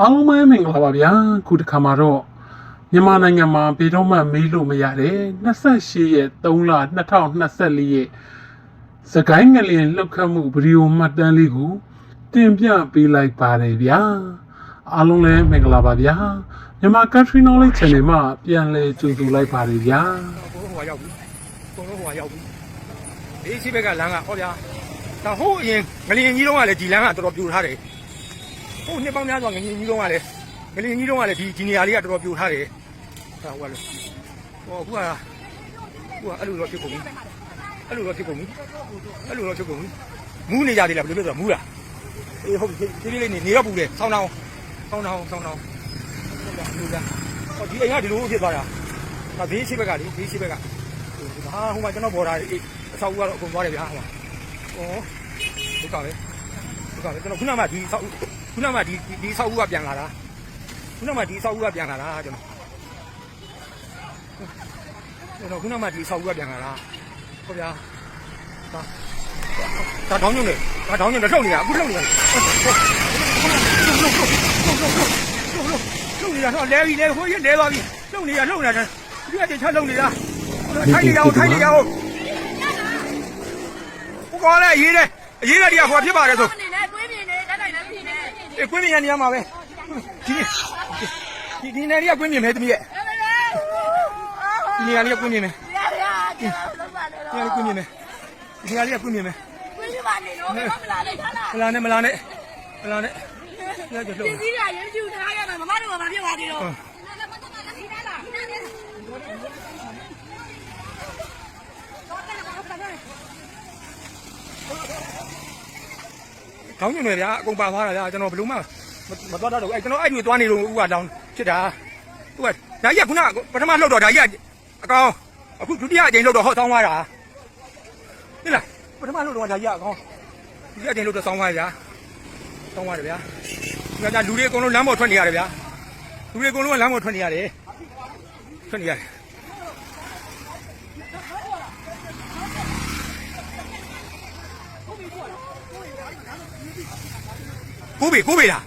အားလုံးပဲမင်္ဂလာပါဗျာခုတစ်ခါမှာတော့မြန်မာနိုင်ငံမှာဘယ်တော့မှမေးလို့မရတယ်28ရက်3လ2024ရက်စကိုင်းငလျင်လှုပ်ခတ်မှုဗီဒီယိုမှတ်တမ်းလေးကိုတင်ပြပေးလိုက်ပါတယ်ဗျာအားလုံးလည်းမင်္ဂလာပါဗျာမြန်မာ Country Knowledge Channel မှာပြန်လည်ကြိုဆိုလိုက်ပါတယ်ဗျာကိုလုံးဟိုရောက်ပြီကိုလုံးဟိုရောက်ပြီဒီရှိဘက်ကလမ်းကဟောဗျာဒါဟိုအရင်ငလျင်ကြီးတုန်းကလည်းဒီလမ်းကတော်တော်ပြိုထားတယ် ဟိုနှစ်ပေါင်းများစွာငလျင်ကြီးတုန်းကလည်းငလျင်ကြီးတုန်းကလည်းဒီဒီနေရာလေးကတော်တော်ပြိုထားတယ်ဒါဟိုကလည်းဟောအခုကအခုကအဲ့လိုတော့ဖြစ်ကုန်ပြီအဲ့လိုတော့ဖြစ်ကုန်ပြီအဲ့လိုတော့ဖြစ်ကုန်ပြီမူးနေကြသေးလားဘယ်လိုလဲဆိုတော့မူးလားအေးဟုတ်ပြီဒီလေးလေးနေနေတော့ပူတယ်ဆောင်းတောင်းဆောင်းတောင်းဆောင်းတောင်းဟုတ်ကဲ့ဟောဒီအိမ်ကဒီလိုဖြစ်သွားတာဒါဘေးရှိဘက်ကလေဘေးရှိဘက်ကဟာဟိုမှာကျွန်တော်ပေါ်တာအေးအဆောက်အဦကတော့အကုန်သွားတယ်ဗျာဟိုမှာဩဒီကောင်လေဒီကောင်လေ ကျွန်တော်ခုနမှဒီဆောက်ခုနမှဒီဒီဆောက်ဦးကပြန်လာတာခုနမှဒီဆောက်ဦးကပြန်လာတာကျွန်တော်ကျွန်တော်ခုနမှဒီဆောက်ဦးကပြန်လာတာဟုတ်ဗျာဒါဒါတောင်းညုံနေဒါတောင်းညုံနေထုတ်နေတာအခုထုတ်နေတာထုတ်နေတာတော့လဲပြီလဲဟိုရလဲသွားပြီထုတ်နေတာထုတ်နေတာဒီကတည်းကထုတ်နေတာထိုင်နေရအောင်ထိုင်နေရအောင်ဘုကောလည်းရေးတယ်အရေးတဲ့တရားဟိုဖြစ်ပါတယ်ဆို အေးကွင်းမြင်ရနေရမှာပဲဒီဒီဒီနေရကွင်းမြင်မယ်တမီးရဲ့ဒီနေရာလေးကွင်းမြင်မယ်ရရကျလုံးပါနေဒီတော့နေရာလေးကွင်းမြင်မယ်ဒီနေရာလေးကွင်းမြင်မယ်တွေးပါနေတော့မလာလိုက်ထားလားမလာနဲ့မလာနဲ့မလာနဲ့ညကြဒီလို့စည်းကရင်းကျူထားရမှာမမတို့ကမဖြစ်ပါသေးတော့ ခေါင်းညွန့်နေဗျာအကုန်ပါသွားတာဗျာကျွန်တော်ဘယ်လို့မှမသွားတော့ဘူးအဲကျွန်တော်အဲ့ဒီသွားနေလို့ဥကတောင်းဖြစ်တာသူကဒါကြီးကခုနပထမလှုပ်တော့ဒါကြီးကအကောင်အခုဒုတိယအကြိမ်လှုပ်တော့ဟောဆောင်းသွားတာဟင်လားပထမလှုပ်တော့ဒါကြီးကအကောင်ဒုတိယအကြိမ်လှုပ်တော့ဆောင်းသွားဗျာဆောင်းသွားတယ်ဗျာဒီကလူတွေအကုန်လုံးလမ်းပေါ်ထွက်နေရတယ်ဗျာလူတွေအကုန်လုံးကလမ်းပေါ်ထွက်နေရတယ်ထွက်နေရတယ် ကိုဘေကိုဘေလား